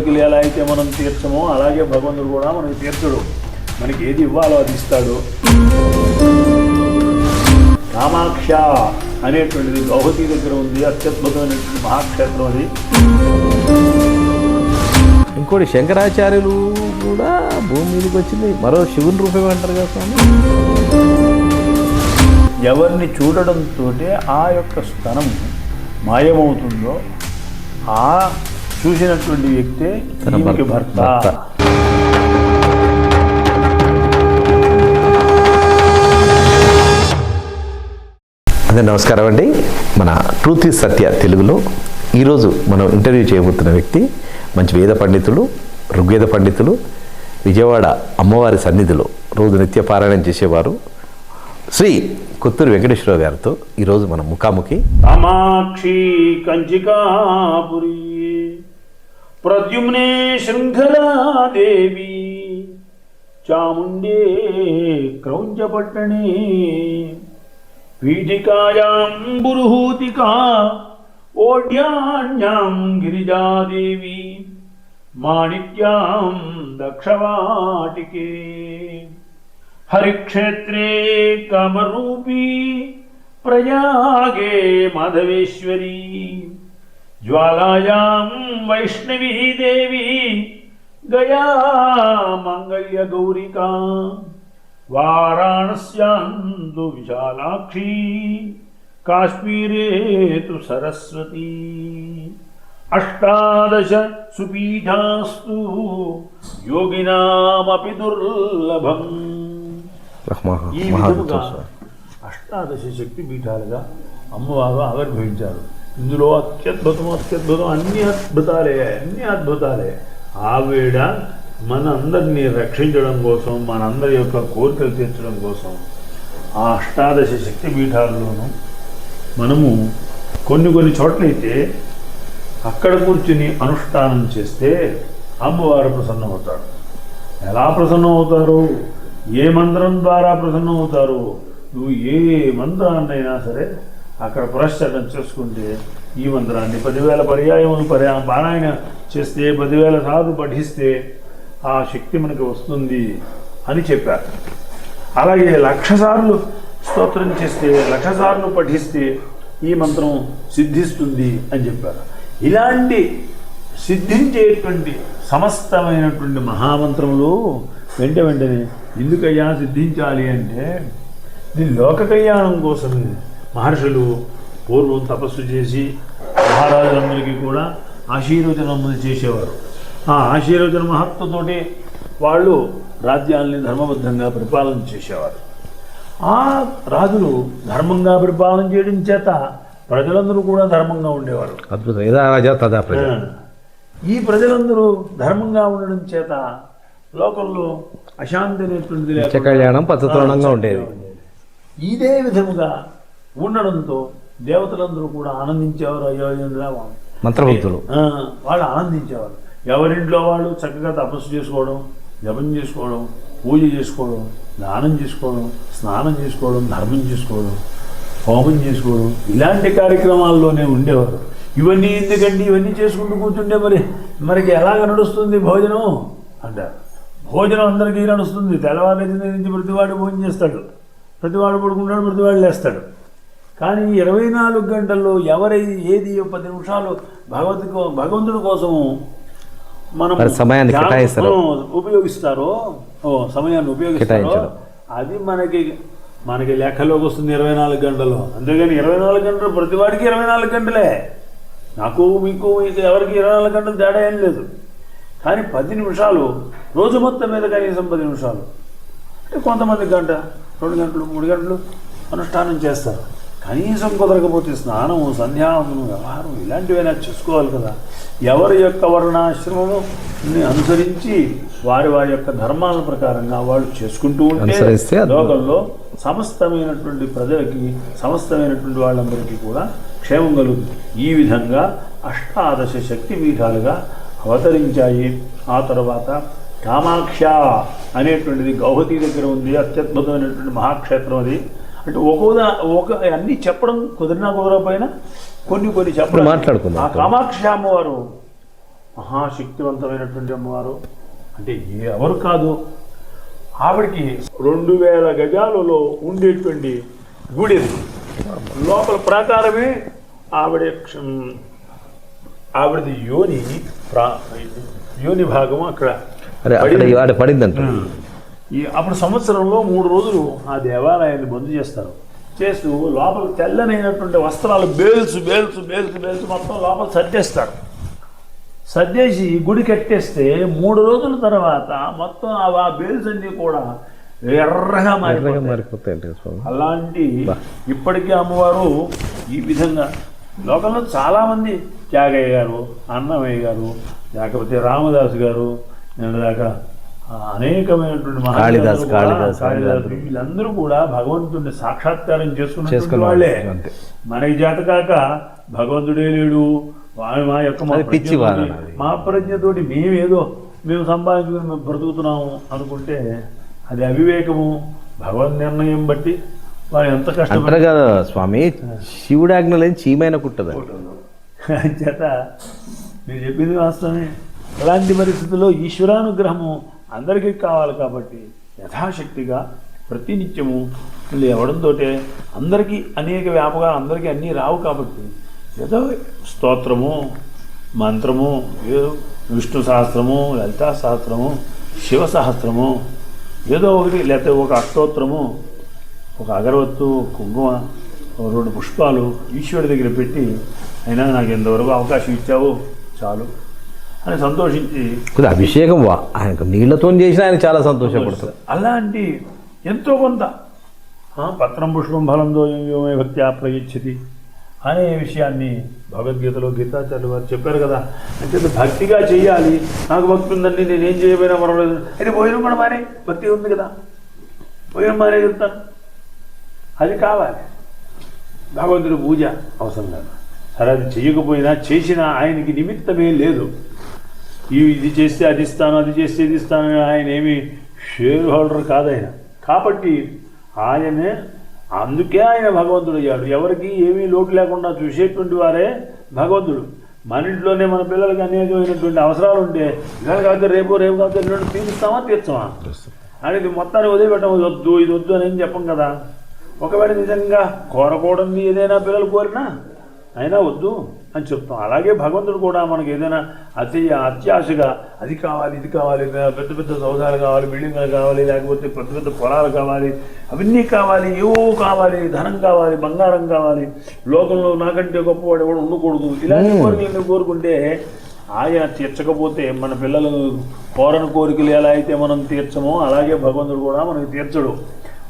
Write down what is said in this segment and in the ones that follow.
కోరికలు ఎలా అయితే మనం తీర్చమో అలాగే భగవంతుడు కూడా మనకి తీర్చడు. మనకి ఏది ఇవ్వాలో అది ఇస్తాడు. కామాక్ష అనేటువంటిది గౌహతి దగ్గర ఉంది అత్యద్భుతమైనటువంటి మహాక్షేత్రం అది. ఇంకోటి శంకరాచార్యులు కూడా భూమి మీదకి వచ్చింది. మరో శివుని రూపం అంటారు కదా స్వామి? ఎవరిని చూడడంతో ఆ యొక్క స్థనం మాయమవుతుందో ఆ చూసినటువంటి వ్యక్తే ఈమెకి భర్త. భర్త భర్త. అదే నమస్కారం అండి మన ట్రూత్ ఇస్ సత్య తెలుగులో ఈరోజు మనం ఇంటర్వ్యూ చేయబోతున్న వ్యక్తి మంచి వేద పండితులు ఋగ్వేద పండితులు విజయవాడ అమ్మవారి సన్నిధిలో రోజు నిత్య పారాయణం చేసేవారు శ్రీ కొత్తూరు వెంకటేశ్వరరావు గారితో ఈరోజు మనం ముఖాముఖి కామాక్షి కంచికాపురి प्रद्युम्ने शृङ्खला देवी, चामुण्डे क्रौञ्चपट्टणे पीठिकायाम् बुरुहूतिका गिरिजा देवी माणिक्यां दक्षवाटिके। हरिक्षेत्रे कामरूपी प्रयागे माधवेश्वरी వైష్ణవీ దేవి గయా మంగళ్య గౌరికా వారాణస్యాందు విశాలాక్షి కాశ్మీరే తు సరస్వతీ అష్టాదశ సుపీఠాస్తు యోగినామపి దుర్లభం. ఈ విధముగా అష్టాదశ శక్తి పీఠాలుగా అమ్మవారు ఆవిర్భవించారు. ఇందులో అత్యద్భుతం అత్యద్భుతం అన్ని అద్భుతాలే అన్ని అద్భుతాలే. ఆవిడ మనందరినీ రక్షించడం కోసం మనందరి యొక్క కోరికలు తీర్చడం కోసం ఆ అష్టాదశ శక్తి పీఠాల్లోనూ మనము కొన్ని కొన్ని చోట్లయితే అక్కడ కూర్చుని అనుష్ఠానం చేస్తే అమ్మవారు ప్రసన్నమవుతారు. ఎలా ప్రసన్నం అవుతారు ఏ మంత్రం ద్వారా ప్రసన్నం అవుతారు నువ్వు ఏ మంత్రాన్నైనా సరే అక్కడ పురస్చరణ చేసుకుంటే ఈ మంత్రాన్ని పదివేల పర్యాయములు పర్యా పారాయణ చేస్తే పదివేల సార్లు పఠిస్తే ఆ శక్తి మనకి వస్తుంది అని చెప్పారు. అలాగే లక్షసార్లు స్తోత్రం చేస్తే లక్షసార్లు పఠిస్తే ఈ మంత్రం సిద్ధిస్తుంది అని చెప్పారు. ఇలాంటి సిద్ధించేటువంటి సమస్తమైనటువంటి మహామంత్రములు వెంట వెంటనే ఎందుకయ్యా సిద్ధించాలి అంటే ఇది లోక కళ్యాణం కోసమే మహర్షులు పూర్వం తపస్సు చేసి మహారాజులందరికీ కూడా ఆశీర్వచనములు చేసేవారు ఆ ఆశీర్వచన మహత్వతోటి వాళ్ళు రాజ్యాల్ని ధర్మబద్ధంగా పరిపాలన చేసేవారు. ఆ రాజులు ధర్మంగా పరిపాలన చేయడం చేత ప్రజలందరూ కూడా ధర్మంగా ఉండేవారు. అద్భుతం. యథా రాజా తదా ప్రజ. ఈ ప్రజలందరూ ధర్మంగా ఉండడం చేత లోకంలో అశాంతి అనేటువంటిది కళ్యాణం పచ్చతోరణంగా ఉండేది. ఇదే విధముగా ఉండడంతో దేవతలందరూ కూడా ఆనందించేవారు అయోధ్యంగా మంత్రభక్తులు వాళ్ళు ఆనందించేవారు. ఎవరింట్లో వాళ్ళు చక్కగా తపస్సు చేసుకోవడం జపం చేసుకోవడం పూజ చేసుకోవడం దానం చేసుకోవడం స్నానం చేసుకోవడం ధర్మం చేసుకోవడం హోమం చేసుకోవడం ఇలాంటి కార్యక్రమాల్లోనే ఉండేవారు. ఇవన్నీ ఎందుకండి? ఇవన్నీ చేసుకుంటూ కూర్చుంటే మరి మనకి ఎలాగ నడుస్తుంది భోజనం? అంటారు. భోజనం అందరికీ నడుస్తుంది. తెల్లవారు నుంచి ప్రతివాడు భోజనం చేస్తాడు. ప్రతివాడు పడుకుంటాడు ప్రతివాడు లేస్తాడు. కానీ ఇరవై నాలుగు గంటల్లో ఎవరైతే ఏది పది నిమిషాలు భగవత్ భగవంతుడి కోసము మనం సమయాన్ని ఉపయోగిస్తారో ఓ సమయాన్ని ఉపయోగిస్తారో. అది మనకి మనకి లెక్కలోకి వస్తుంది ఇరవై నాలుగు గంటలు అంతేగాని ఇరవై నాలుగు గంటలు ప్రతివాడికి ఇరవై నాలుగు గంటలే. నాకు మీకు మీకు ఎవరికి ఇరవై నాలుగు గంటలు తేడా ఏం లేదు. కానీ పది నిమిషాలు రోజు మొత్తం మీద కనీసం పది నిమిషాలు. అంటే కొంతమంది గంట రెండు గంటలు మూడు గంటలు అనుష్ఠానం చేస్తారు. కనీసం కుదరకపోతే స్నానం సంధ్యావందనం వ్యవహారం ఇలాంటివైనా చేసుకోవాలి కదా. ఎవరి యొక్క వర్ణాశ్రమము అనుసరించి వారి వారి యొక్క ధర్మాల ప్రకారంగా వాళ్ళు చేసుకుంటూ ఉంటే. లోకంలో సమస్తమైనటువంటి ప్రజలకి సమస్తమైనటువంటి వాళ్ళందరికీ కూడా క్షేమం కలుగుతుంది. ఈ విధంగా అష్టాదశ శక్తి పీఠాలుగా అవతరించాయి. ఆ తర్వాత కామాక్ష అనేటువంటిది గౌహతి దగ్గర ఉంది. అత్యద్భుతమైనటువంటి మహాక్షేత్రం అది. అంటే ఒక్కోదా ఒక అన్ని చెప్పడం కుదిరినా కుదరకపోయినా కొన్ని కొన్ని చెప్పడం మాట్లాడుకుందాం. ఆ కామాక్ష అమ్మవారు మహాశక్తివంతమైనటువంటి అమ్మవారు. అంటే ఎవరు కాదు. ఆవిడకి రెండు వేల గజాలలో ఉండేటువంటి గుడి. లోపల ప్రాకారమే ఆవిడ ఆవిడది యోని ప్రా యోని భాగం అక్కడ పడిందంట. ఈ అప్పుడు సంవత్సరంలో మూడు రోజులు ఆ దేవాలయాన్ని బంద్ చేస్తారు. చేస్తూ లోపల తెల్లనైనటువంటి వస్త్రాలు బేల్స్ బేల్స్ బేల్స్ బేల్స్ మొత్తం లోపల సర్దేస్తారు. సర్దేసి గుడి కట్టేస్తే మూడు రోజుల తర్వాత మొత్తం ఆ- బేల్స్ అన్ని కూడా ఎర్రగా మారిపోతాయి. అలాంటి ఇప్పటికీ అమ్మవారు ఈ విధంగా లోకంలో చాలామంది త్యాగయ్య గారు అన్నమయ్య గారు లేకపోతే రామదాసు గారు దాకా అనేకమైనటువంటి కాళిదాస్, కాళిదాస్, వీళ్ళందరూ కూడా భగవంతుడిని సాక్షాత్కారం చేసుకున్న వాళ్ళే. వాళ్ళు. మనకి చేత కాక భగవంతుడే లేడు. మా యొక్క మా ప్రజ్ఞతోటి- మేమేదో మేము సంపాదించుకుని మేము బ్రతుకుతున్నాము అనుకుంటే అది అవివేకము. భగవన్ నిర్ణయం బట్టి వారు ఎంత అంటారు కష్టపడి కదా స్వామి శివుడు ఆజ్ఞ లేని చీమైన కుట్టదు చేత మీరు చెప్పింది వాస్తవమే. అలాంటి పరిస్థితుల్లో ఈశ్వరానుగ్రహము అందరికీ కావాలి కాబట్టి యథాశక్తిగా ప్రతినిత్యము లేవడంతో అందరికీ అనేక వ్యాపకాలు అందరికీ అన్నీ రావు కాబట్టి ఏదో స్తోత్రము మంత్రము ఏదో విష్ణు సహస్రము లలితా సహస్రము శివ సహస్రము ఏదో ఒకటి లేకపోతే ఒక అష్టోత్తరము ఒక అగరవత్తు కుంకుమ ఒక రెండు పుష్పాలు ఈశ్వరుడి దగ్గర పెట్టి అయినా నాకు ఎంతవరకు అవకాశం ఇచ్చావు చాలు. అని సంతోషించి కొద్దిగా అభిషేకం వా. ఆయనకు నీళ్ళతో చేసిన ఆయన చాలా సంతోషపడతారు అలాంటి ఎంతో కొంత పత్రం పుష్పం ఫలంతో యోమే భక్తి ప్రయచ్చతి అనే విషయాన్ని భగవద్గీతలో గీతాచార్యులు వారు చెప్పారు కదా. అంటే భక్తిగా చేయాలి నాకు భక్తి ఉందండి నేనేం చేయబోయినా పర్వాలేదు. అయితే భోజనం కూడా మానే భక్తి ఉంది కదా. భోజనం మానే చెప్తాను అది కావాలి. భగవంతుడి పూజ అవసరం లేదు. సరే అది చేయకపోయినా చేసిన ఆయనకి నిమిత్తమే లేదు. ఇది చేస్తే అది ఇస్తాను అది చేస్తే ఇది ఇస్తాను ఆయన ఏమి షేర్ హోల్డర్ కాదు ఆయన. కాబట్టి ఆయనే అందుకే ఆయన భగవంతుడు అయ్యాడు. ఎవరికి ఏమీ లోటు లేకుండా చూసేటువంటి వారే భగవంతుడు. మన ఇంట్లోనే మన పిల్లలకి అనేకమైనటువంటి అవసరాలు ఉంటే ఇవాళ కాకపోతే రేపు రేపు కాకపోతే రెండు తీరుస్తామా తీర్చమా? అనేది మొత్తాన్ని వదిలిపెట్టం ఇది వద్దు ఇది వద్దు అని ఏం చెప్పం కదా. ఒకవేళ నిజంగా కోరకూడదు ఏదైనా పిల్లలు కోరినా అయినా వద్దు. అని చెప్తాం అలాగే భగవంతుడు కూడా మనకి ఏదైనా అతి అత్యాశగా అది కావాలి ఇది కావాలి పెద్ద పెద్ద సౌదాలు కావాలి బిల్డింగ్లు కావాలి లేకపోతే పెద్ద పెద్ద పొలాలు కావాలి అవన్నీ కావాలి ఏవో కావాలి ధనం కావాలి బంగారం కావాలి. లోకంలో నాకంటే గొప్పవాడు ఎవడు ఉండకూడదు. ఇలాంటి కోరికలు కోరుకుంటే ఆయన తీర్చకపోతే మన పిల్లలు కోరని కోరికలు ఎలా అయితే మనం తీర్చమో అలాగే భగవంతుడు కూడా మనకి తీర్చడు.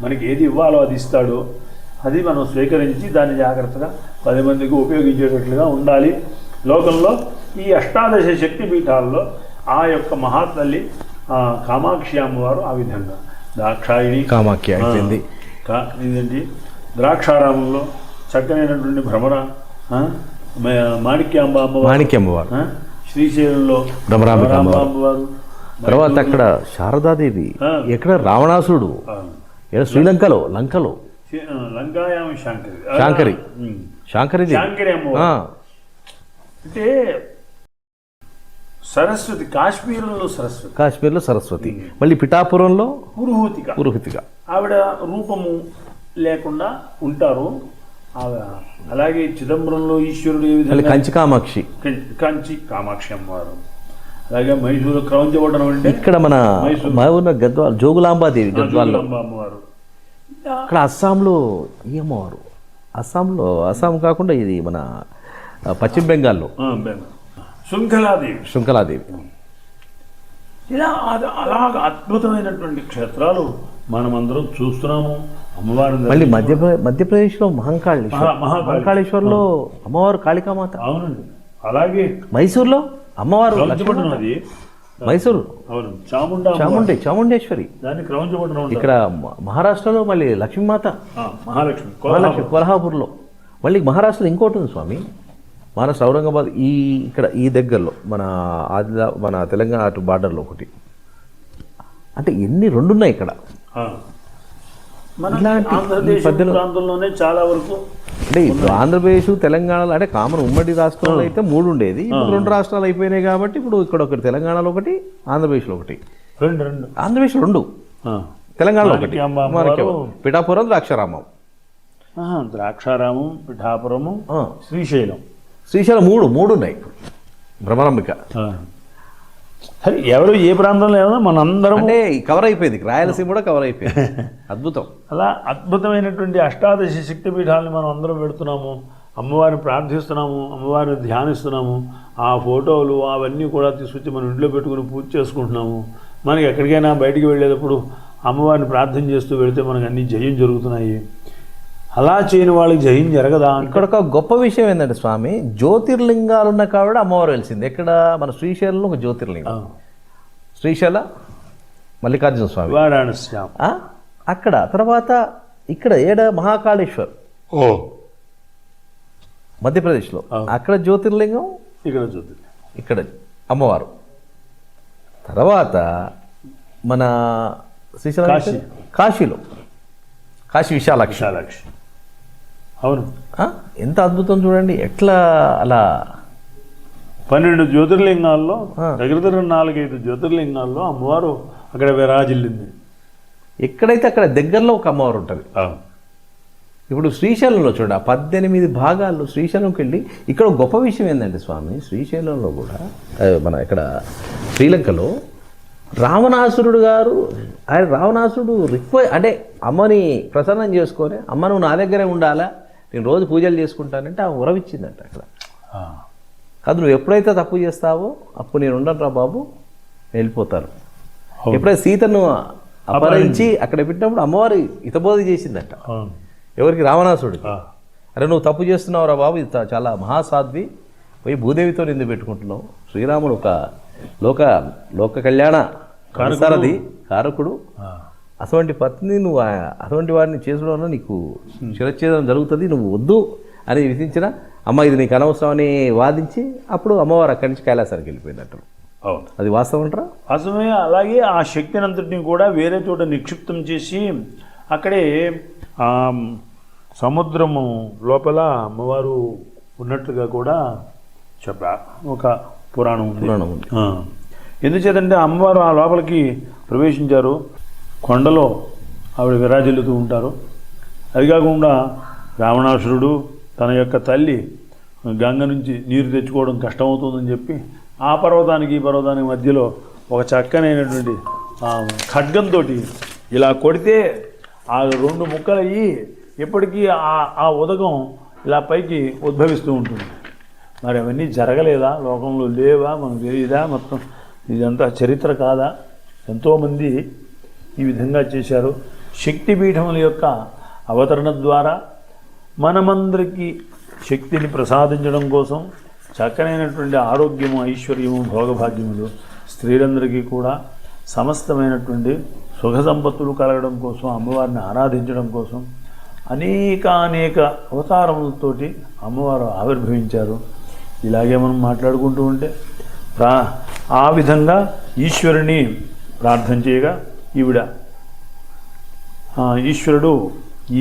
మనకి ఏది ఇవ్వాలో అది ఇస్తాడు. అది మనం స్వీకరించి దాన్ని జాగ్రత్తగా పది మందికి ఉపయోగించేటట్లుగా ఉండాలి. లోకంలో ఈ అష్టాదశ శక్తి పీఠాల్లో ఆ యొక్క మహాతల్లి కామాక్షి అమ్మవారు ఆ విధంగా. దాక్షాయిణి కామాఖ్య అయిపోయింది. ఇదేంటి? ద్రాక్షారామంలో చక్కనైనటువంటి భ్రమర మాణిక్యాంబ అమ్మవారు. మాణిక్యమ్మ వారు ఆ? శ్రీశైలంలో భ్రమరాంబిక భ్రమరాంబ అమ్మవారు. అమ్మవారు. తర్వాత అక్కడ శారదాదేవి. ఎక్కడ రావణాసురుడు? శ్రీలంకలో లంకలో. శాంకరి. శాంకరి. ఉమ్. శాంకరిదేవి శాంకరి అమ్మవారు. ఆ, అంటే సరస్వతి కాశ్మీరంలో సరస్వతి. కాశ్మీర్లో సరస్వతి. మళ్ళీ పిఠాపురంలో పురుహూతిక. పురోహితిగా ఆవిడ రూపము లేకుండా ఉంటారు. అలాగే చిదంబరంలో ఈశ్వరుడు ఏ విధంగా కంచి కామాక్షి కంచి కామాక్షి అమ్మవారు. అలాగే మైసూరు క్రౌంచబడడం అంటే ఇక్కడ మన మైసూరు. గద్వాల్ జోగులాంబాదేవి గద్వాల్లో. అమ్మవారు. ఇక్కడ అస్సాంలో ఈ అమ్మవారు అస్సాంలో అస్సాం కాకుండా ఇది మన పశ్చిమ బెంగాల్లో. శృంఖలాదేవి. శృంఖలాదేవి. ఇలా అది- అలాగ అద్భుతమైనటువంటి క్షేత్రాలు మనమందరం చూస్తున్నాము. అమ్మవారిని మళ్ళీ. మధ్యప్రదేశ్ మధ్యప్రదేశ్లో మహంకాళేశ్వర్. మహా- మహాకాళి. మహంకాళేశ్వర్లో అమ్మవారు కాళికామాత. అవునండి. అలాగే. మైసూర్లో అమ్మవారు మైసూరు. అవును. చాముండా చాముండి చాముండేశ్వరి. దాన్ని ఇక్కడ మహారాష్ట్రలో మళ్ళీ లక్ష్మీమాత. మహాలక్ష్మి. మహాలక్ష్మి. కొల్హాపూర్లో. మళ్ళీ మహారాష్ట్రలో ఇంకోటి ఉంది స్వామి. మహారాష్ట్ర ఔరంగాబాద్ ఈ ఇక్కడ ఈ దగ్గరలో మన ఆదిలా మన తెలంగాణ అటు బార్డర్లో ఒకటి. అంటే ఎన్ని రెండు ఉన్నాయి ఇక్కడ ఆ. మన ఇలాంటి ఆంధ్రదేశ్ పద్ధతులు- ప్రాంతంలోనే చాలా వరకు అంటే ఇప్పుడు ఆంధ్రప్రదేశ్ తెలంగాణలో అంటే కామన్ ఉమ్మడి రాష్ట్రాల్లో అయితే మూడు ఉండేది. ఇప్పుడు రెండు రాష్ట్రాలు అయిపోయినాయి కాబట్టి ఇప్పుడు ఇక్కడ ఒకటి తెలంగాణలో ఒకటి ఆంధ్రప్రదేశ్లో ఒకటి. రెండు రెండు. ఆంధ్రప్రదేశ్ రెండు. తెలంగాణలో ఒకటి. పిఠాపురం ద్రాక్షారామం. ద్రాక్షారామం పిఠాపురము. శ్రీశైలం. శ్రీశైలం మూడు మూడు ఉన్నాయి. భ్రమరంబిక ఎవరు ఏ ప్రాంతంలో ఏమన్నా మనందరం అంటే కవర్ అయిపోయింది. రాయలసీమ కూడా కవర్ అయిపోయింది. అద్భుతం. అలా అద్భుతమైనటువంటి అష్టాదశ శక్తి పీఠాలని మనం అందరం పెడుతున్నాము. అమ్మవారిని ప్రార్థిస్తున్నాము అమ్మవారిని ధ్యానిస్తున్నాము. ఆ ఫోటోలు అవన్నీ కూడా తీసుకొచ్చి మనం ఇంట్లో పెట్టుకుని పూజ చేసుకుంటున్నాము. మనకి ఎక్కడికైనా బయటికి వెళ్ళేటప్పుడు అమ్మవారిని ప్రార్థన చేస్తూ వెళితే మనకు అన్ని జయం జరుగుతున్నాయి. అలా చేయని వాళ్ళకి జయం జరగదా ఇక్కడ ఒక గొప్ప విషయం ఏంటంటే స్వామి జ్యోతిర్లింగాలు ఉన్న కావిడ అమ్మవారు వెలిసింది. ఎక్కడ? మన శ్రీశైలంలో ఒక జ్యోతిర్లింగం. శ్రీశైల మల్లికార్జున స్వామి? అక్కడ. తర్వాత ఇక్కడ ఏడ? మహాకాళేశ్వర్. ఓ. మధ్యప్రదేశ్లో. అక్కడ జ్యోతిర్లింగం? ఇక్కడ చూద్దాం ఇక్కడ అమ్మవారు. తర్వాత మన శ్రీశైలం కాశీ. కాశీలో. కాశీ విశాలాక్షి. విశాలాక్షి. అవును? ఎంత అద్భుతం చూడండి. ఎట్లా అలా పన్నెండు జ్యోతిర్లింగాల్లో. దగ్గర దగ్గర నాలుగైదు జ్యోతిర్లింగాల్లో అమ్మవారు అక్కడ విరాజిల్లింది. ఎక్కడైతే అక్కడ దగ్గరలో ఒక అమ్మవారు ఉంటుంది. ఇప్పుడు శ్రీశైలంలో చూడ పద్దెనిమిది భాగాల్లో శ్రీశైలంకి వెళ్ళి ఇక్కడ గొప్ప విషయం ఏంటంటే స్వామి శ్రీశైలంలో కూడా మన ఇక్కడ శ్రీలంకలో రావణాసురుడు గారు ఆయన రావణాసురుడు రిక్వె అంటే అమ్మని ప్రసన్నం చేసుకొని అమ్మ నువ్వు నా దగ్గరే ఉండాలా? నేను రోజు పూజలు చేసుకుంటానంటే ఆమె ఉరవిచ్చిందంట అక్కడ ఆ. కాదు నువ్వు ఎప్పుడైతే తప్పు చేస్తావో అప్పుడు నేను ఉండను రా బాబు వెళ్ళిపోతాను. ఎప్పుడైతే సీతను అపహరించి అక్కడ పెట్టినప్పుడు అమ్మవారు హితబోధ చేసిందట. ఎవరికి రావణాసుడికి ఆ. అరే నువ్వు తప్పు చేస్తున్నావురా బాబు ఇది చాలా మహాసాధ్వి పోయి భూదేవితో నిందు పెట్టుకుంటున్నావు శ్రీరాముడు ఒక లోక లోక కళ్యాణ కారకుడు ఆ. అటువంటి పత్ని నువ్వు అటువంటి వారిని చేసుకోవడం వల్ల నీకు శిరచ్ఛేదం జరుగుతుంది నువ్వు వద్దు అని విధించిన అమ్మ ఇది నీకు అనవసరం అని వాదించి అప్పుడు అమ్మవారు అక్కడి నుంచి కైలాసానికి వెళ్ళిపోయిందట. అవును. అది వాస్తవం అంటారా? వాస్తవమే అలాగే ఆ శక్తిని అంతటిని కూడా వేరే చోట నిక్షిప్తం చేసి అక్కడే సముద్రము లోపల అమ్మవారు ఉన్నట్లుగా కూడా చెప్ప ఒక పురాణం ఉంది. పురాణం ఉంది. ఆ. ఎందుచేతంటే అమ్మవారు ఆ లోపలికి ప్రవేశించారు. కొండలో ఆవిడ విరాజిల్లుతూ ఉంటారు. అది కాకుండా రావణాసురుడు తన యొక్క తల్లి గంగ నుంచి నీరు తెచ్చుకోవడం కష్టమవుతుందని చెప్పి ఆ పర్వతానికి ఈ పర్వతానికి మధ్యలో ఒక చక్కనైనటువంటి ఖడ్గంతో ఇలా కొడితే ఆ రెండు ముక్కలు అయ్యి ఎప్పటికీ ఆ ఆ ఉదకం ఇలా పైకి ఉద్భవిస్తూ ఉంటుంది. మరి అవన్నీ జరగలేదా? లోకంలో లేవా? మనకు తెలియదా మొత్తం ఇదంతా చరిత్ర కాదా? ఎంతోమంది ఈ విధంగా చేశారు. శక్తిపీఠముల యొక్క అవతరణ ద్వారా మనమందరికీ శక్తిని ప్రసాదించడం కోసం చక్కనైనటువంటి ఆరోగ్యము ఐశ్వర్యము భోగభాగ్యములు స్త్రీలందరికీ కూడా సమస్తమైనటువంటి సుఖ సంపత్తులు కలగడం కోసం అమ్మవారిని ఆరాధించడం కోసం అనేక అనేక అవతారములతోటి అమ్మవారు ఆవిర్భవించారు. ఇలాగే మనం మాట్లాడుకుంటూ ఉంటే ప్రా ఆ విధంగా ఈశ్వరుని ప్రార్థన చేయగా ఈవిడ. ఈశ్వరుడు ఈ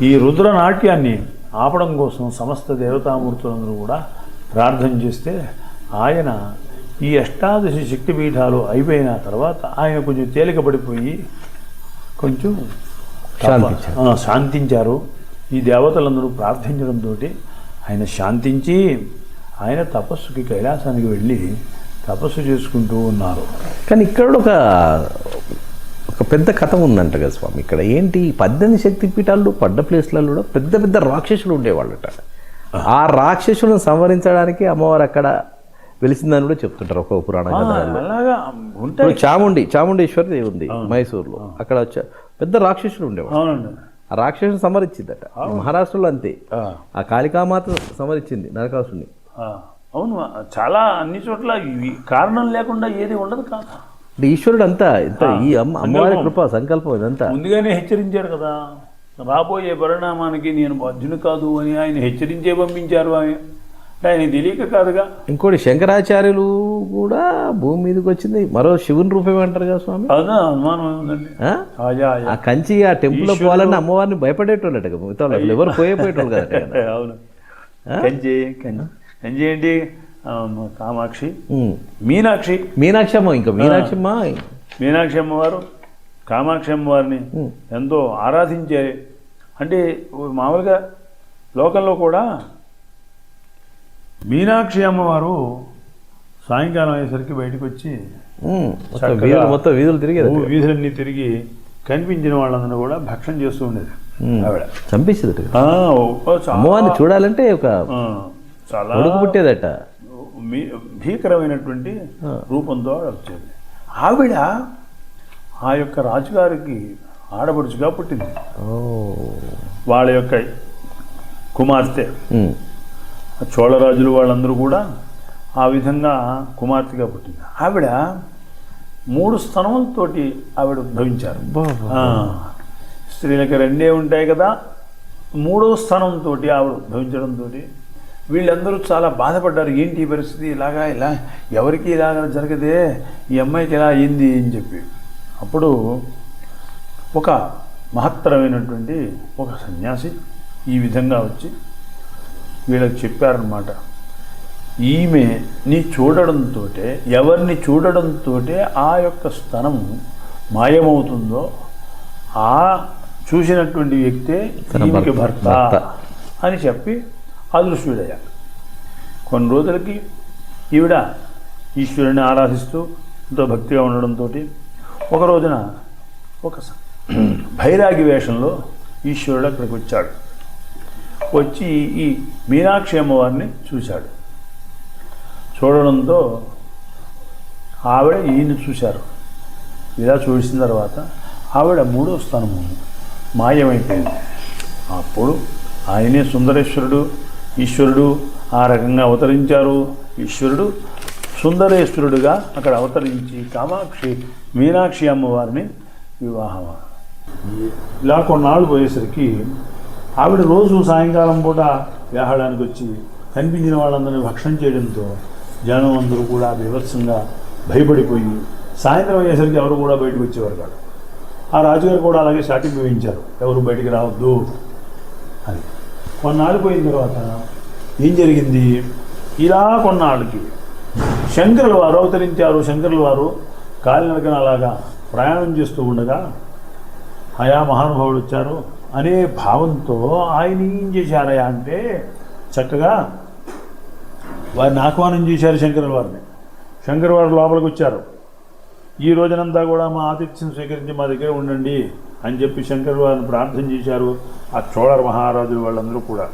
ఈ రుద్ర నాట్యాన్ని ఆపడం కోసం సమస్త దేవతామూర్తులందరూ కూడా ప్రార్థన చేస్తే ఆయన ఈ అష్టాదశ శక్తిపీఠాలు అయిపోయిన తర్వాత ఆయన కొంచెం తేలిక పడిపోయి కొంచెం శాంతించారు. ఈ దేవతలందరూ ప్రార్థించడంతో ఆయన శాంతించి ఆయన తపస్సుకి కైలాసానికి వెళ్ళి తపస్సు చేసుకుంటూ ఉన్నారు. కానీ ఇక్కడ ఒక ఒక పెద్ద కథ ఉందంట కదా స్వామి. ఇక్కడ ఏంటి? పద్దెనిమిది శక్తి పీఠాలు పడ్డ ప్లేస్లలో కూడా పెద్ద పెద్ద రాక్షసులు ఉండేవాళ్ళట. ఆ రాక్షసులను సంవరించడానికి అమ్మవారు అక్కడ వెలిసిందని కూడా చెప్తుంటారు ఒక పురాణ ఇప్పుడు చాముండి చాముండేశ్వరి దేవి ఉంది మైసూరులో. అక్కడ వచ్చా పెద్ద రాక్షసులు అవునండి. ఆ రాక్షసుని సమరించిందట మహారాష్ట్రలో అంతే. ఆ, కాళికామాత సమరించింది నరకాసుని. అవును చాలా అన్ని చోట్ల కారణం లేకుండా ఏది ఉండదు కాదు అంటే ఈశ్వరుడు అంతా ఇంత ఈ అమ్మ అమ్మవారి కృప సంకల్పం ఇదంతా. ముందుగానే హెచ్చరించారు కదా. రాబోయే పరిణామానికి నేను బాధ్యుని కాదు అని ఆయన హెచ్చరించే పంపించారు ఆయన ఆయన తెలియక కాదుగా. ఇంకోటి శంకరాచార్యులు కూడా భూమి మీదకి వచ్చింది. మరో శివుని రూపమే అంటారు కదా స్వామి? అవునా అనుమానం ఉందండి. ఆ? కంచి ఆ టెంపుల్లో పోవాలని అమ్మవారిని భయపడేటోళ్ళట మిగతా ఎవరు పోయేపోయేటోళ్ళు కదా. అవును. కంచి కంచి. ఆ, కామాక్షి. ఉమ్. మీనాక్షి. మీనాక్షమ్మ ఇంకా మీనాక్షమ్మ. మీనాక్షి అమ్మవారు కామాక్షి అమ్మవారిని ఎంతో ఆరాధించే అంటే మామూలుగా లోకంలో కూడా మీనాక్షి అమ్మవారు సాయంకాలం అయ్యేసరికి బయటకు వచ్చి. మొత్తం వీధులు ఊ- వీధులన్నీ తిరిగి కనిపించిన వాళ్ళందరూ కూడా భక్షం చేస్తూ ఉండేది ఆవిడ. అమ్మవారిని చూడాలంటే ఒక చాలా పుట్టేదట. భీకరమైనటువంటి రూపంతో వచ్చేది. ఆవిడ ఆ యొక్క రాజుగారికి ఆడపడుచుగా పుట్టింది. ఓ. వాళ్ళ యొక్క కుమార్తె. చోళరాజులు వాళ్ళందరూ కూడా ఆ విధంగా కుమార్తెగా పుట్టింది. ఆవిడ మూడు స్తనములతోటి ఆవిడ ఉద్భవించారు. స్త్రీలకి రెండే ఉంటాయి కదా. మూడో స్థానంతో ఆవిడ ఉద్భవించడంతో వీళ్ళందరూ చాలా బాధపడ్డారు. ఏంటి ఈ పరిస్థితి? ఇలాగా ఇలా ఎవరికి ఇలాగ జరగదే? ఈ అమ్మాయికి ఇలా అయింది అని చెప్పి. అప్పుడు ఒక మహత్తరమైనటువంటి ఒక సన్యాసి ఈ విధంగా వచ్చి వీళ్ళకి చెప్పారనమాట ఈమె నీ చూడడంతో ఎవరిని చూడడంతో ఆ యొక్క స్థనము మాయమవుతుందో ఆ చూసినటువంటి వ్యక్తే ఈమెకి భర్త. అని చెప్పి అదృశ్యుడయ్యాడు కొన్ని రోజులకి ఈవిడ ఈశ్వరుని ఆరాధిస్తూ ఎంతో భక్తిగా ఉండడంతో ఒక రోజున ఒక భైరాగి వేషంలో ఈశ్వరుడు అక్కడికి వచ్చాడు. వచ్చి ఈ మీనాక్షి అమ్మవారిని చూశాడు. చూడడంతో ఆవిడ ఈయన్ని చూశారు. ఇలా చూసిన తర్వాత ఆవిడ మూడో స్థానము మాయమైపోయింది. అప్పుడు ఆయనే సుందరేశ్వరుడు ఈశ్వరుడు ఆ రకంగా అవతరించారు. ఈశ్వరుడు సుందరేశ్వరుడుగా అక్కడ అవతరించి కామాక్షి మీనాక్షి అమ్మవారిని వివాహం ఇలా కొన్నాళ్ళు పోయేసరికి ఆవిడ రోజు సాయంకాలం పూట వ్యాహాడానికి వచ్చి కనిపించిన వాళ్ళందరినీ భక్షణం చేయడంతో జనం అందరూ కూడా బీభత్సంగా భయపడిపోయి సాయంత్రం అయ్యేసరికి ఎవరు కూడా బయటకు వచ్చేవారు కాదు. ఆ రాజుగారు కూడా అలాగే స్టార్టింగ్ వేయించారు. ఎవరు బయటికి రావద్దు అని. కొన్నాళ్ళు పోయిన తర్వాత ఏం జరిగింది? ఇలా కొన్నాళ్ళకి. శంకరుల వారు అవతరించారు శంకరుల వారు కాలినడకన అలాగా ప్రయాణం చేస్తూ ఉండగా ఆయా మహానుభావుడు వచ్చారు. అనే భావంతో ఆయన ఏం చేశారయా అంటే చక్కగా వారిని ఆహ్వానం చేశారు శంకరుల వారిని. శంకర వారు లోపలికి వచ్చారు. ఈ రోజునంతా కూడా మా ఆతిథ్యం స్వీకరించి మా దగ్గర ఉండండి. అని చెప్పి శంకర వారిని ప్రార్థన చేశారు. ఆ చోళర మహారాజులు వాళ్ళందరూ కూడా.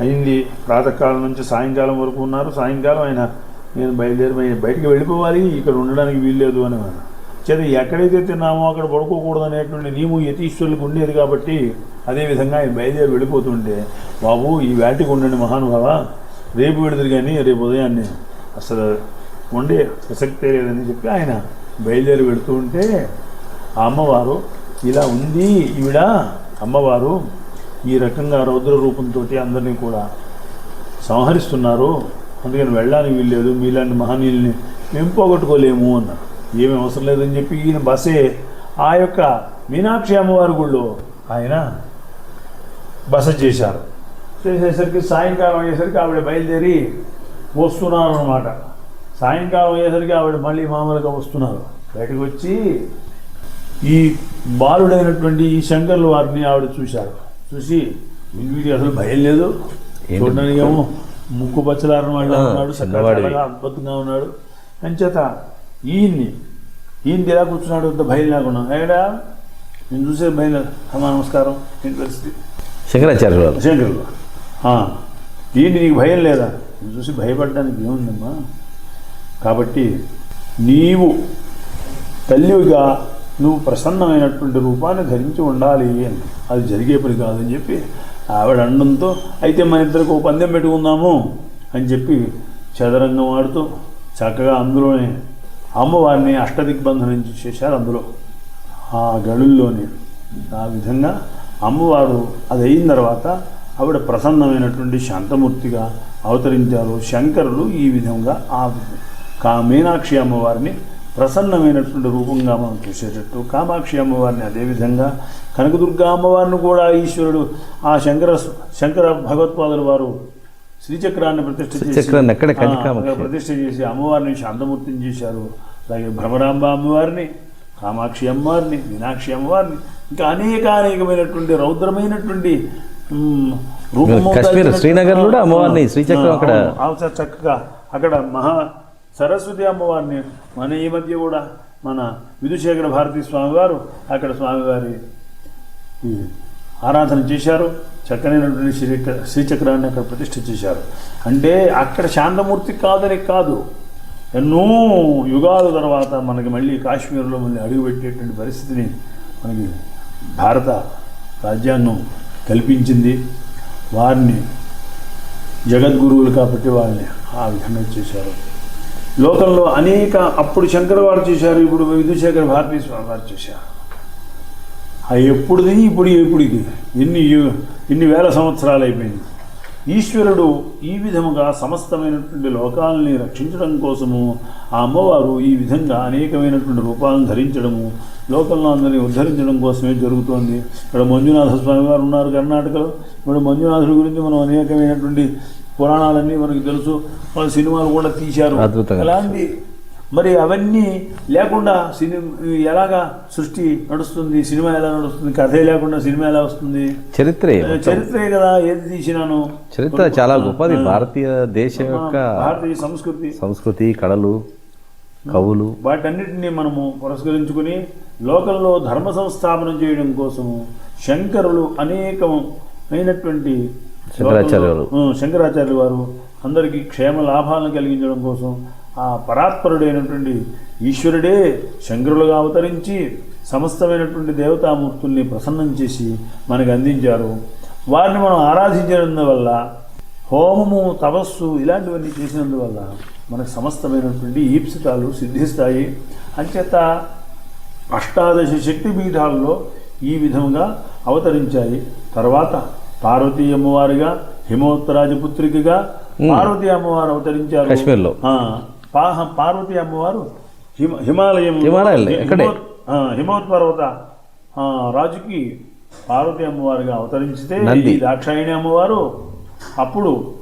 అయింది. ప్రాతకాలం నుంచి సాయంకాలం వరకు ఉన్నారు. సాయంకాలం ఆయన నేను బయలుదేరి బయటికి వెళ్ళిపోవాలి. ఇక్కడ ఉండడానికి వీల్లేదు అని అన్నారు. చేత ఎక్కడైతే తిన్నామో అక్కడ పడుకోకూడదు అనేటువంటి నియమం యతీశ్వరులకు ఉండేది కాబట్టి అదేవిధంగా ఆయన బయలుదేరి వెళ్ళిపోతుంటే బాబు ఈ వేటికి ఉండండి మహానుభావ. రేపు వెళుతుంది కానీ రేపు ఉదయాన్నే. అసలు ఉండే ప్రసక్తే లేదని చెప్పి ఆయన బయలుదేరి వెళుతూ ఉంటే ఆ అమ్మవారు ఇలా ఉంది ఈవిడ అమ్మవారు. ఈ రకంగా రౌద్ర రూపంతో అందరినీ కూడా సంహరిస్తున్నారు. అందుకని వెళ్ళడానికి వీల్లేదు. మీలాంటి మహనీయుల్ని మేము పోగొట్టుకోలేము అన్నారు. ఏమీ అవసరం లేదని చెప్పి ఈయన బసే ఆ యొక్క మీనాక్షి అమ్మవారి గుళ్ళో ఆయన బస చేశారు. చేసేసరికి సాయంకాలం అయ్యేసరికి ఆవిడ బయలుదేరి వస్తున్నారు అనమాట సాయంకాలం అయ్యేసరికి ఆవిడ మళ్ళీ మామూలుగా వస్తున్నారు. బయటకు వచ్చి ఈ బాలుడైనటువంటి ఈ శంకర్ల వారిని ఆవిడ చూశారు. చూసి వీడికి అసలు భయం లేదు? చూడడానికి ఏమో ముక్కు పచ్చలారని వాళ్ళు ఉన్నాడు అద్భుతంగా ఉన్నాడు. అంచేత ఈయన్ని ఈయన ఎలా కూర్చున్నాడు అంత భయం లేకుండా ఏడా? నేను చూసే భయం లేదు. నమస్కారం. శంకరాచార్యుల వారు. శంకరులు. ఏంటి నీకు భయం లేదా? నేను చూసి భయపడడానికి ఏముందమ్మా? కాబట్టి నీవు తల్లివిగా నువ్వు ప్రసన్నమైనటువంటి రూపాన్ని ధరించి ఉండాలి అని. అది జరిగే పని కాదని చెప్పి ఆవిడ అండంతో అయితే మన ఇద్దరికి ఒక పందెం పెట్టుకుందాము అని చెప్పి చదరంగం ఆడుతూ చక్కగా అందులోనే అమ్మవారిని అష్టదిగ్బంధనం చేశారు అందులో. ఆ గడుల్లోనే ఆ విధంగా అమ్మవారు అది అయిన తర్వాత ఆవిడ ప్రసన్నమైనటువంటి శాంతమూర్తిగా అవతరించారు శంకరులు ఈ విధంగా ఆ కా మీనాక్షి అమ్మవారిని ప్రసన్నమైనటువంటి రూపంగా మనం చూసేటట్టు కామాక్షి అమ్మవారిని అదేవిధంగా కనకదుర్గా అమ్మవారిని కూడా ఈశ్వరుడు ఆ శంకర శంకర భగవత్పాదుల వారు శ్రీచక్రాన్ని ప్రతిష్ఠ చేసి ప్రతిష్ఠ చేసి అమ్మవారిని శాంతమూర్తిని చేశారు అలాగే భ్రమరాంబ అమ్మవారిని కామాక్షి అమ్మవారిని మీనాక్షి అమ్మవారిని ఇంకా అనేక అనేకమైనటువంటి రౌద్రమైనటువంటి దాల్చిన- శ్రీనగర్లో కూడా అమ్మవారిని శ్రీచక్రం అక్కడ- చక్కగా అక్కడ మహా సరస్వతి అమ్మవారిని మన ఈ మధ్య కూడా మన విధుశేఖర భారతీ స్వామివారు అక్కడ స్వామివారి ఆరాధన చేశారు. చక్కనైనటువంటి శ్రీ శ్రీచక్రాన్ని అక్కడ ప్రతిష్ఠ చేశారు. అంటే అక్కడ శాంతమూర్తి కాదని కాదు. ఎన్నో యుగాల తర్వాత మనకి మళ్ళీ కాశ్మీర్లో మళ్ళీ అడుగుపెట్టేటువంటి పరిస్థితిని మనకి భారత రాజ్యాంగం కల్పించింది. వారిని జగద్గురువులు కాబట్టి వాళ్ళని ఆ విధంగా చేశారు. లోకంలో అనేక అప్పుడు శంకర వారు చేశారు ఇప్పుడు విధుశేఖర భారతీ స్వామి వారు చేశారు. ఆ ఎప్పుడుది ఇప్పుడు ఎప్పుడుది? ఎన్ని ఎన్ని వేల సంవత్సరాలు అయిపోయింది. ఈశ్వరుడు ఈ విధముగా సమస్తమైనటువంటి లోకాలని రక్షించడం కోసము ఆ అమ్మవారు ఈ విధంగా అనేకమైనటువంటి రూపాలను ధరించడము లోకంలో అందరినీ ఉద్ధరించడం కోసమే జరుగుతోంది. ఇక్కడ మంజునాథ స్వామి వారు ఉన్నారు కర్ణాటకలో. ఇప్పుడు మంజునాథుడి గురించి మనం అనేకమైనటువంటి పురాణాలన్నీ మనకు తెలుసు. మన సినిమాలు కూడా తీశారు. అలాంటి మరి అవన్నీ లేకుండా సినిమా ఎలాగా సృష్టి నడుస్తుంది సినిమా ఎలా నడుస్తుంది కథే లేకుండా సినిమా ఎలా వస్తుంది? చరిత్రే. చరిత్రే కదా ఏది తీసినాను చరిత్ర చాలా గొప్పది. భారతీయ దేశం యొక్క భారతీయ సంస్కృతి. సంస్కృతి కళలు కవులు. వాటన్నిటిని మనము పురస్కరించుకుని లోకంలో ధర్మ సంస్థాపన చేయడం కోసము శంకరులు అనేకమైనటువంటి శంకరాచార్యులు. ఆ, శంకరాచార్యులు వారు అందరికీ క్షేమ లాభాలను కలిగించడం కోసం ఆ పరాత్పరుడైనటువంటి ఈశ్వరుడే శంకరులుగా అవతరించి సమస్తమైనటువంటి దేవతామూర్తుల్ని ప్రసన్నం చేసి మనకు అందించారు. వారిని మనం ఆరాధించినందువల్ల హోమము తపస్సు ఇలాంటివన్నీ చేసినందువల్ల మనకు సమస్తమైనటువంటి ఈప్సితాలు సిద్ధిస్తాయి. అంచేత అష్టాదశ శక్తి పీఠాల్లో ఈ విధంగా అవతరించాయి. తర్వాత పార్వతీ అమ్మవారిగా హిమోత్తరాజపుత్రికగా పార్వతీ అమ్మవారు అవతరించారు. కాశ్మీర్లో. పార్వతీ అమ్మవారు హిమ హిమాలయం? హిమవత్ పర్వత. ఆ, రాజుకి పార్వతీ అమ్మవారిగా అవతరించితే దాక్షాయిణి అమ్మవారు అప్పుడు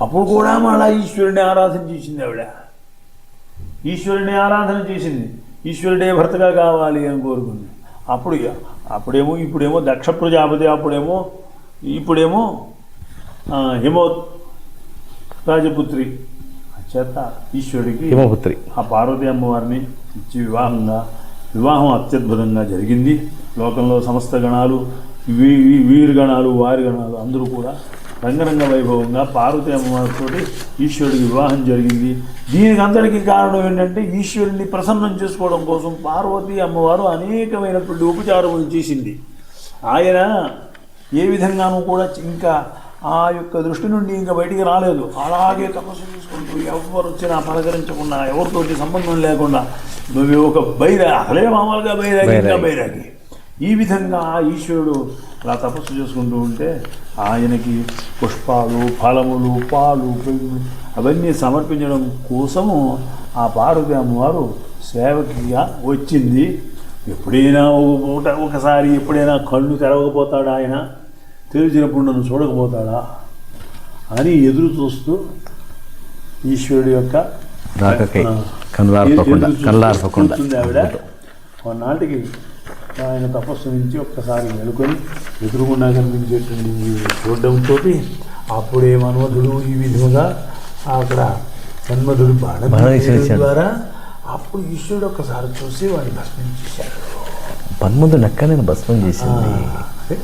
అప్పుడు కూడా మళ్ళా ఈశ్వరుని ఆరాధన చేసింది ఆవిడ. ఈశ్వరుని ఆరాధన చేసింది. ఈశ్వరుడే భర్తగా కావాలి అని కోరుకుంది. అప్పుడు అప్పుడేమో ఇప్పుడేమో దక్ష ప్రజాపతి అప్పుడేమో ఇప్పుడేమో ఆ, హిమో రాజపుత్రి చేత ఈశ్వరుడికి హిమపుత్రి. ఆ పార్వతీ అమ్మవారిని ఇచ్చి వివాహంగా వివాహం అత్యద్భుతంగా జరిగింది. లోకంలో సమస్త గణాలు వీ వీ- వీరి గణాలు వారి గణాలు అందరూ కూడా రంగరంగ వైభవంగా పార్వతీ అమ్మవారితో ఈశ్వరుడికి వివాహం జరిగింది. దీనికి అందరికీ కారణం ఏంటంటే ఈశ్వరుడిని ప్రసన్నం చేసుకోవడం కోసం పార్వతీ అమ్మవారు అనేకమైనటువంటి ఉపచారములు చేసింది. ఆయన ఏ విధంగానూ కూడా ఇంకా ఆ యొక్క దృష్టి నుండి ఇంకా బయటికి రాలేదు. అలాగే తపస్సు చేసుకుంటూ ఎవరు వచ్చినా పలకరించకుండా ఎవరితోటి సంబంధం లేకుండా నువ్వు ఒక బైరా అసలే మామూలుగా బైరాగి ఇంకా బైరాగి. ఈ విధంగా ఆ ఈశ్వరుడు అలా తపస్సు చేసుకుంటూ ఉంటే ఆయనకి పుష్పాలు ఫలములు పాలు అవన్నీ సమర్పించడం కోసము ఆ పార్వతి అమ్మవారు సేవకిగా వచ్చింది. ఎప్పుడైనా ఒకసారి ఎప్పుడైనా కళ్ళు తెరవకపోతాడా ఆయన. తెలిసినప్పుడు నన్ను చూడకపోతాడా అని ఎదురు చూస్తూ ఈశ్వరుడు యొక్క ఆవిడ కొన్నాటికి ఆయన తపస్సు నుంచి ఒక్కసారి మెలుకొని ఎదురుగుండా కనిపించేటువంటి చూడడంతో అప్పుడే మన్మధుడు ఈ విధంగా అక్కడ మన్మధుడు బాణ. ద్వారా అప్పుడు ఈశ్వరుడు ఒక్కసారి చూసి వాడిని భస్మం చేశాడు పన్ముందు నక్క నేను భస్మం చేసింది.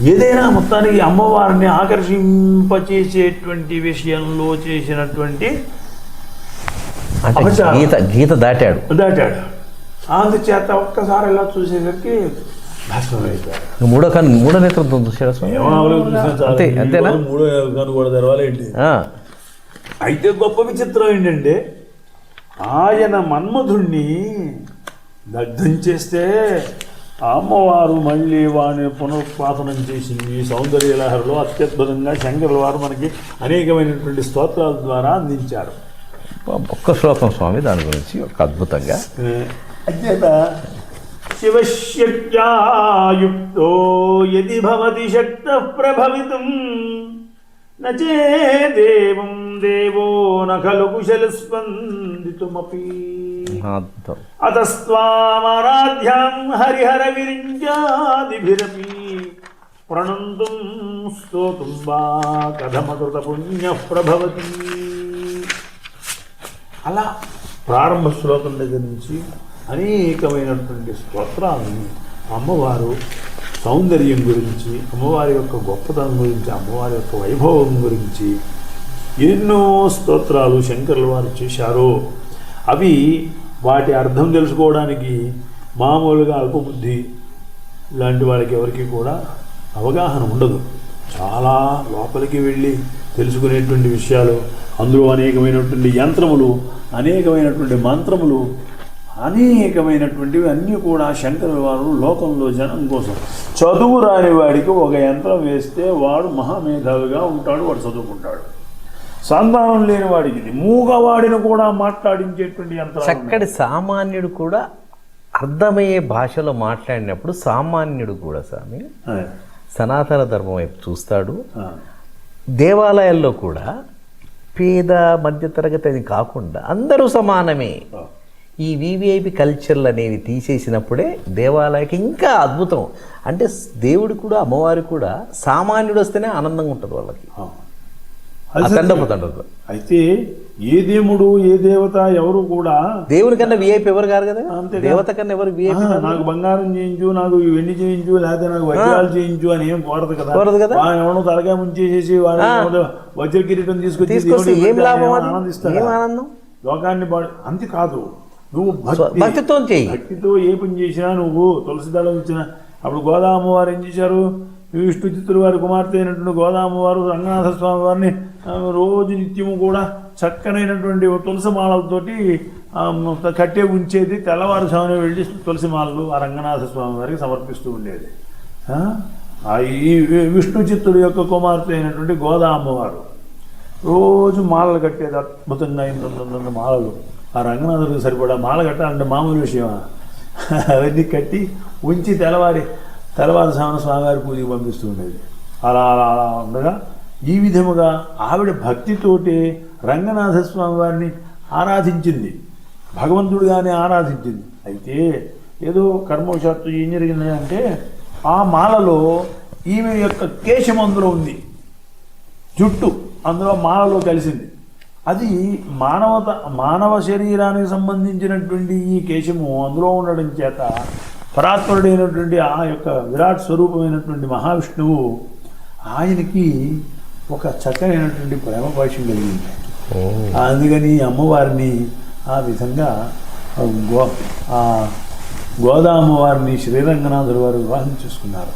ఏదైనా మొత్తానికి అమ్మవారిని ఆకర్షింపచేసేటువంటి విషయంలో చేసినటువంటి. గీత గీత దాటాడు. దాటాడు. అందుచేత ఒక్కసారి ఇలా చూసేసరికి మూడో కన్ను మూడో నేత్రంతో చూసాడు. అంతే అంతేనా? మూడో కన్ను కూడా తెరవాలేంటి అయితే గొప్ప విచిత్రం ఏంటంటే ఆయన మన్మధుణ్ణి దగ్ధం చేస్తే అమ్మవారు మళ్ళీ వాడిని పునరుత్పాదనం చేసింది. సౌందర్య లహరిలో అత్యద్భుతంగా శంకరుల వారు మనకి అనేకమైనటువంటి స్తోత్రాల ద్వారా అందించారు. ఒక్క శ్లోకం స్వామి దాని గురించి ఒక అద్భుతంగా. అధ్యత శివశక్త్యాయుక్తో యది భవతి శక్త ప్రభవితుం. నేదేవం దేవో న ఖలు కుశల స్పందితుమపి. అద్భుతం అతస్వామరాధ్యాం హరిహర విరించాదిభిరపి ప్రణంతుం స్తోతుం వా కథమకృత పుణ్య ప్రభవతి. అలా ప్రారంభ శ్లోకం దగ్గర నుంచి అనేకమైనటువంటి స్తోత్రాలను అమ్మవారు సౌందర్యం గురించి అమ్మవారి యొక్క గొప్పతనం గురించి అమ్మవారి యొక్క వైభవం గురించి ఎన్నో స్తోత్రాలు శంకరుల వారు చేశారు. అవి వాటి అర్థం తెలుసుకోవడానికి మామూలుగా అల్పబుద్ధి లాంటి వాళ్ళకి ఎవరికి కూడా అవగాహన ఉండదు. చాలా లోపలికి వెళ్ళి తెలుసుకునేటువంటి విషయాలు అందులో అనేకమైనటువంటి యంత్రములు అనేకమైనటువంటి మంత్రములు అనేకమైనటువంటివి అన్నీ కూడా శంకరుల వారు లోకంలో జనం కోసం. చదువు రాని వాడికి ఒక యంత్రం వేస్తే వాడు మహామేధావిగా ఉంటాడు వాడు చదువుకుంటాడు. సంతానం లేని వాడికి ఇది. మూగవాడిని కూడా మాట్లాడించేటువంటి యంత్రం చక్కటి సామాన్యుడు కూడా అర్థమయ్యే భాషలో మాట్లాడినప్పుడు సామాన్యుడు కూడా స్వామి సనాతన ధర్మం వైపు చూస్తాడు. దేవాలయాల్లో కూడా పేద మధ్యతరగతి అని కాకుండా అందరూ సమానమే. ఈ వివిఐపి కల్చర్లు అనేవి తీసేసినప్పుడే దేవాలయకి ఇంకా అద్భుతం. అంటే దేవుడు కూడా అమ్మవారి కూడా సామాన్యుడు వస్తేనే ఆనందంగా ఉంటుంది వాళ్ళకి. అయితే ఏ దేవుడు ఏ దేవత ఎవరు కూడా దేవుని కన్నా విఐపి ఎవరు కాదు? కదా. దేవత కన్నా ఎవరు "ఆ, విఐపి నాకు బంగారం చేయించు నాకు వెండి చేయించు లేకపోతే నాకు వజ్రాలు చేయించు అని ఏం కోరదు కదా. కోరదు కదా. వాడు ఎవడో తలకాయ ముంచేసేసి వాడు వజ్ర కిరీటం తీసుకొచ్చి ఏం లాభం ఆనందిస్తాడా? ఏం ఆనందం? లోకాన్ని అంతే కాదు. నువ్వు భక్తితో చెయ్యి భక్తితో ఏ పని చేసినా నువ్వు తులసి దళం ఇచ్చినా అప్పుడు గోదామ వారు ఏం చేశారు? విష్ణు చిత్తుల వారి కుమార్తె అయినటువంటి గోదామ వారు రంగనాథ స్వామి వారిని రోజు నిత్యము కూడా చక్కనైనటువంటి తులసి మాలలతోటి కట్టే ఉంచేది తెల్లవారుజామున వెళ్ళి తులసి మాలలు ఆ రంగనాథ స్వామి వారికి సమర్పిస్తూ ఉండేది. ఈ విష్ణు చిత్తుడు యొక్క కుమార్తె అయినటువంటి గోదామ్మవారు రోజు మాలలు కట్టేది అద్భుతంగా ఇంత మాలలు. ఆ రంగనాథుడికి సరిపడా మాల కట్టాలంటే మామూలు విషయమా? అవన్నీ కట్టి ఉంచి తెల్లవారి తెల్లవారు సామన స్వామివారి పూజకి పంపిస్తూ ఉండేది. అలా అలా అలా ఉండగా ఈ విధముగా ఆవిడ భక్తితోటి రంగనాథ స్వామి వారిని ఆరాధించింది భగవంతుడిగానే ఆరాధించింది. అయితే ఏదో కర్మవశాత్తు ఏం జరిగింది అంటే ఆ మాలలో ఈమె యొక్క కేశం అందులో ఉంది. జుట్టు అందులో మాలలో కలిసింది. అది మానవత మానవ శరీరానికి సంబంధించినటువంటి ఈ కేశము అందులో ఉండడం చేత పరాత్పరుడైనటువంటి ఆ యొక్క విరాట్ స్వరూపమైనటువంటి మహావిష్ణువు ఆయనకి ఒక చక్కనైనటువంటి ప్రేమ భాష్యం కలిగింది. అందుకని అమ్మవారిని ఆ విధంగా గో ఆ గోదామ్మవారిని శ్రీరంగనాథుల వారు వివాహం చేసుకున్నారు.